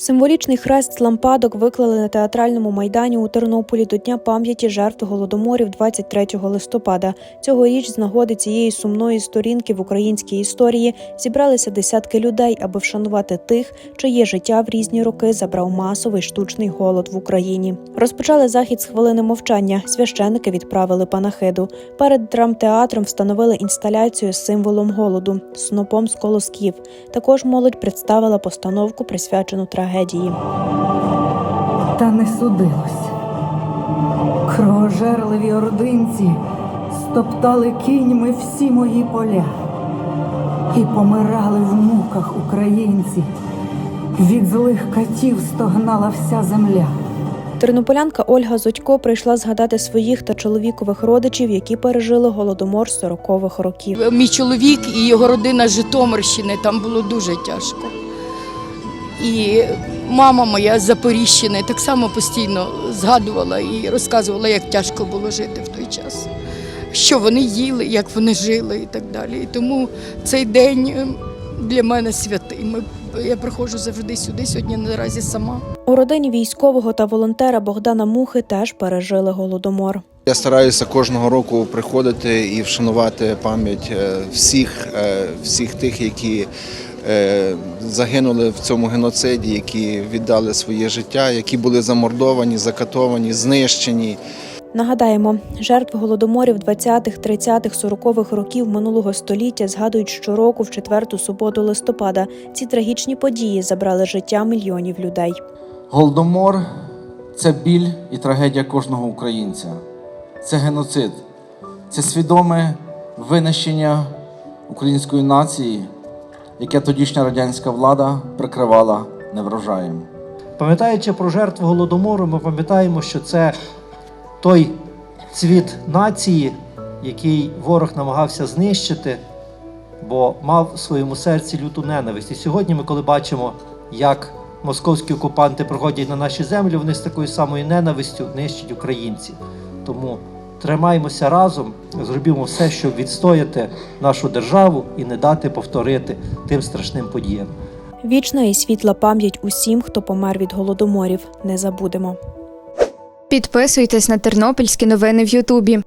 Символічний хрест з лампадок виклали на театральному майдані у Тернополі до Дня пам'яті жертв голодоморів 23 листопада. Цьогоріч з нагоди цієї сумної сторінки в українській історії зібралися десятки людей, аби вшанувати тих, чиє життя в різні роки забрав масовий штучний голод в Україні. Розпочали захід з хвилини мовчання. Священники відправили панахиду. Перед драмтеатром встановили інсталяцію з символом голоду снопом з колосків. Також молодь представила постановку, присвячену трагедії. Та не судилось. Кровожерливі ординці стоптали кіньми всі мої поля і помирали в муках українці. Від злих катів стогнала вся земля. Тернополянка Ольга Зодько прийшла згадати своїх та чоловікових родичів, які пережили голодомор 40-х років. Мій чоловік і його родина з Житомирщини, там було дуже тяжко. І мама моя з Запоріжщини так само постійно згадувала і розказувала, як тяжко було жити в той час, що вони їли, як вони жили і так далі. І тому цей день е, для мене святий. Ми, я приходжу завжди сюди, сьогодні наразі сама. У родині військового та волонтера Богдана Мухи теж пережили голодомор. Я стараюся кожного року приходити і вшанувати пам'ять е, всіх, е, всіх тих, які загинули в цьому геноциді, які віддали своє життя, які були замордовані, закатовані, знищені. Нагадаємо, жертв голодоморів 20-х, 30-х, 40-х років минулого століття згадують щороку в четверту суботу листопада. Ці трагічні події забрали життя мільйонів людей. Голодомор це біль і трагедія кожного українця. Це геноцид, це свідоме винищення української нації, яке тодішня радянська влада прикривала неврожаєм. Пам'ятаючи про жертву голодомору, ми пам'ятаємо, що це той цвіт нації, який ворог намагався знищити, бо мав в своєму серці люту ненависть. І сьогодні ми, коли бачимо, як московські окупанти приходять на наші землі, вони з такою самою ненавистю нищать українців. Тому тримаємося разом, зробімо все, щоб відстояти нашу державу і не дати повторити тим страшним подіям. Вічна і світла пам'ять усім, хто помер від голодоморів. Не забудемо. Підписуйтесь на тернопільські новини в Ютубі.